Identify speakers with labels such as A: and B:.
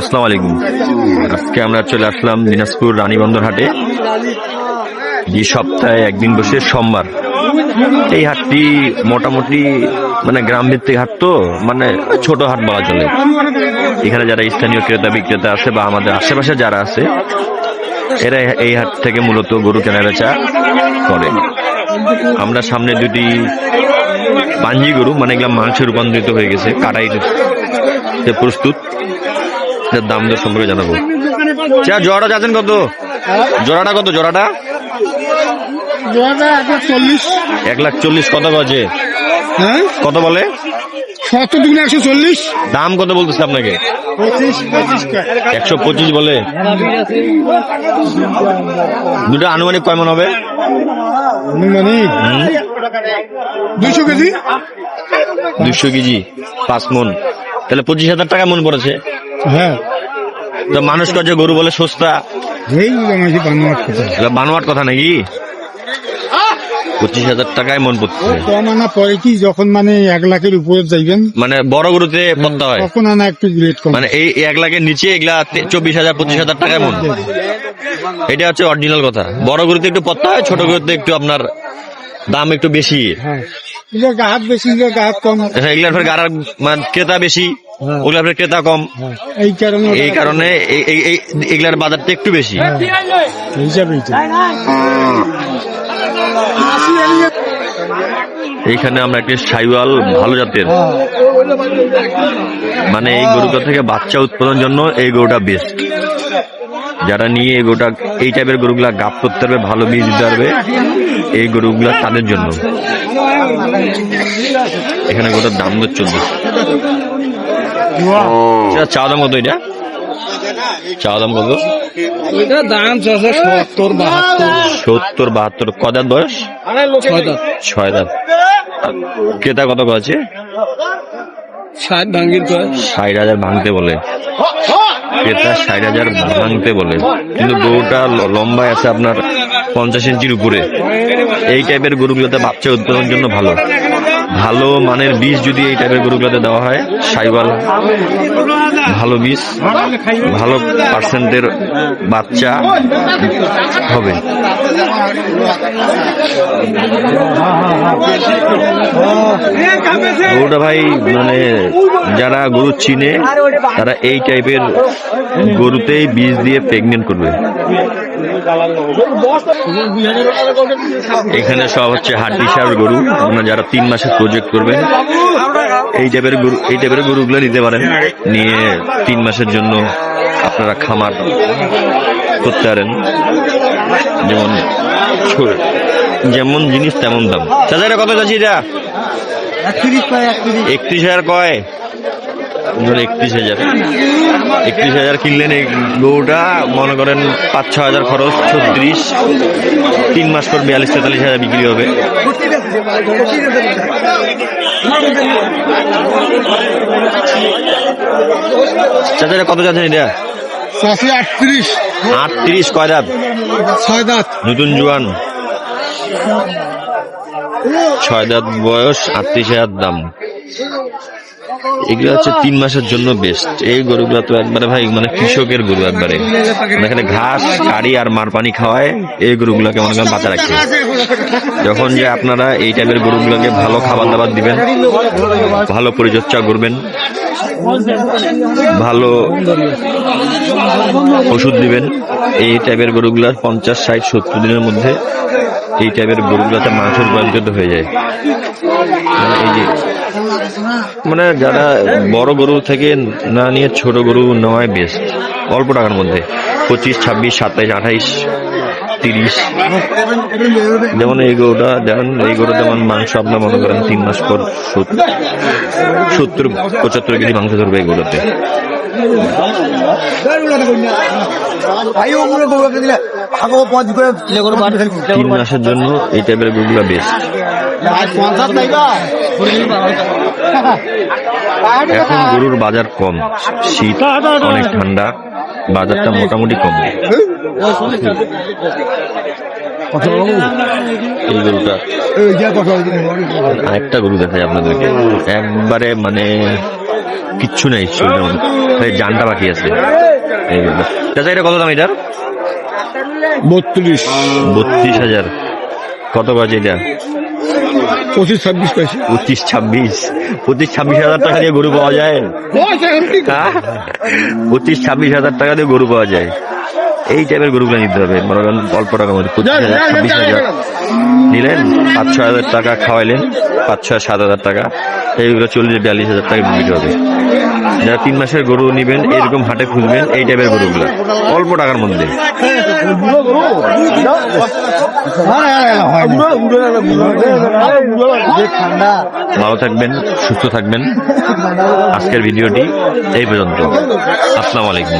A: আসসালামু আলাইকুম। আজকে আমরা চলে আসলাম দিনাজপুর রানীবন্দর হাটে যে সপ্তাহে একদিন বসে সোমবার। এই হাটটি মোটামুটি মানে গ্রাম ভিত্তিক হাট তো মানে ছোট হাট বলা চলে। এখানে যারা স্থানীয় ক্রেতা, বিক্রেতা আছে বা আমাদের আশেপাশে যারা আছে, এরা এই হাট থেকে মূলত গরু কেনা বেচা করে। আমরা সামনে দুটি পাঞ্জি গরু মানে এগুলা মাংসে রূপান্তরিত হয়ে গেছে কাটাই প্রস্তুত এটার দাম দর সম্পর্কে জানাব। চা জোড়াটা যাচ্ছেন কত? জোড়াটা কত জোড়াটা? এক লাখ চল্লিশ কত বাজে
B: হ্যাঁ?
A: কত বলে?
B: সত্তর দুগুণে একশো চল্লিশ।
A: দাম কত বলতেছে আপনাকে? একশো পঁচিশ বলে। দুটো আনুমানিক কয় মন হবে?
B: দুইশো কেজি।
A: দুশো কেজি পাঁচ মন। তাহলে পঁচিশ হাজার টাকা মন পড়েছে।
B: হ্যাঁ।
A: তো মানুষ কাছে গরু বলে সস্তা?
B: বানোয়াট কথা।
A: নাকি? পঁচিশ হাজার টাকায় মন পড়ছে।
B: কম আনা পরে কি যখন মানে এক লাখের উপরে যাইবেন?
A: মানে বড় গরুতে পড়তে হয়।
B: তখন আনা একটু রেট কম।
A: মানে এই এক লাখের নিচে এগুলা চব্বিশ হাজার পঁচিশ হাজার টাকায় মন এটা হচ্ছে অরিজিনাল কথা। বড় গরুতে একটু পড়তে হয় ছোট গরুতে একটু আপনার দাম একটু বেশি।
B: হ্যাঁ। বেশি কম।
A: এগুলার ফের গাড়ার মানে ক্রেতা বেশি
B: হ্যাঁ।
A: ওগুলার ফের ক্রেতা কম।
B: হ্যাঁ, এই কারণে
A: এই কারণে এই- এই- এই- এগুলার বাজারটা একটু বেশি।
B: হিসাবে
A: এইখানে আমরা একটি সাইওয়াল ভালো জাতের। মানে এই গরুটা থেকে বাচ্চা উৎপাদনের জন্য এই গরুটা বেস্ট যারা নিয়ে এই গরুটা এই টাইপের গরুগুলা গাপ করতে পারবে ভালো বীজ দিতে পারবে। এই গরুগুলা তাদের জন্য। এখানে গোটার দাম দর চলবে এটা চা দাম কত এটা? চা দাম কত?
B: এটা দাম ছশো সত্তর বাহাত্তর।
A: সত্তর বাহাত্তর। কদার বয়স?
B: ছয় দাঁত।
A: ক্রেতা কত আছে?
B: ষাট ভাঙ্গির
A: ষাট হাজার ভাঙতে বলে। ক্রেতা ষাট হাজার ভাঙতে বলে। কিন্তু গরুটা লম্বায় আছে আপনার পঞ্চাশ ইঞ্চির উপরে। এই টাইপের গরুগুলোতে বাচ্চা উৎপাদনের জন্য ভালো। ভালো মানের বীজ যদি এই টাইপের গরুগুলোতে দেওয়া হয় সাইবাল ভালো বীজ, ভালো পার্সেন্টের বাচ্চা হবে। গরুটা ভাই মানে যারা গরু চিনে, তারা এই টাইপের গরুতেই বীজ দিয়ে প্রেগনেন্ট করবে। এখানে সব হচ্ছে হাড্ডি সার গরু। আপনারা যারা তিন মাসের প্রজেক্ট করবেন, এই টাইপের গরু এই টাইপের গরুগুলো নিতে পারেন। নিয়ে তিন মাসের জন্য আপনারা খামার করতে পারেন। যেমন যেমন জিনিস, তেমন দাম। চাচা কত চাচ্ছি এটা?
B: একত্রিশ
A: হাজার কয়? ধরুন একত্রিশ হাজার। একত্রিশ হাজার কিনলেন এই গরুটা মনে করেন পাঁচ ছ হাজার খরচ ছত্রিশ। তিন মাস পর বিয়াল্লিশ তেতাল্লিশ হাজার বিক্রি হবে। চাচা কত যাচ্ছেন এটা?
B: আটত্রিশ।
A: আটত্রিশ কয় দাঁত?
B: ছয় দাঁত।
A: নতুন জোয়ান। ছয় দাঁত বয়স আটত্রিশ হাজার দাম। এগুলো হচ্ছে তিন মাসের জন্য বেস্ট এই গরুগুলো তো একবারে ভাই মানে কৃষকের গরু একবারে। মানে এখানে ঘাস কাড়ি আর মার পানি খাওয়ায় এই গরুগুলোকে মনে করেন বাঁচা রাখছে যখন যে আপনারা এই টাইপের গরুগুলোকে ভালো খাবার দাবার দিবেন, ভালো পরিচর্যা করবেন, ভালো ওষুধ দিবেন, এই টাইপের গরুগুলার পঞ্চাশ, ষাট, সত্তর দিনের মধ্যে এই টাইপের গরুগুলোতে মাংস রূপান্তরিত হয়ে যায়। মানে এই যে মানে যারা বড় গরু থেকে না নিয়ে ছোট গরু নেওয়াই বেস্ট অল্প টাকার মধ্যে। পঁচিশ, ছাব্বিশ, সাতাইশ, আঠাইশ, তিরিশ। যেমন এই গরুটা যেমন এই গরু যেমন মাংস আপনার মনে করেন তিন মাস পর সত- সত্তর, পঁচাত্তর কেজি মাংস ধরবে এই গরুতে। গরুগুলো এখন গরুর বাজার কম, শীত অনেক ঠান্ডা, বাজারটা মোটামুটি কম। আরেকটা গরু দেখাই আপনাদেরকে। একবারে মানে কিচ্ছু নাই জানটা বাকি আছে। চাচা এটা কত দাম এটার?
B: বত্রিশ।
A: বত্রিশ হাজার। কত বাজে এটা?
B: পঁচিশ ছাব্বিশ
A: পঁচিশ ছাব্বিশ। পঁচিশ ছাব্বিশ হাজার টাকা দিয়ে গরু পাওয়া যায়? হ্যাঁ? পঁচিশ ছাব্বিশ হাজার টাকা দিয়ে গরু পাওয়া যায়। এই টাইপের গরুগুলো নিতে হবে। মনে করেন অল্প টাকার মধ্যে পঁচিশ হাজার ছাব্বিশ হাজার নিলেন পাঁচ ছয় হাজার টাকা খাওয়াইলেন পাঁচ ছয় সাত হাজার টাকা। এইগুলো চল্লিশ বিয়াল্লিশ হাজার টাকা বিক্রি হবে। যারা তিন মাসের গরু নিবেন এরকম হাটে খুঁজবেন এই টাইপের গরুগুলো। অল্প টাকার মধ্যে। ভালো থাকবেন সুস্থ থাকবেন। আজকের ভিডিওটি এই পর্যন্ত। আসসালামু আলাইকুম।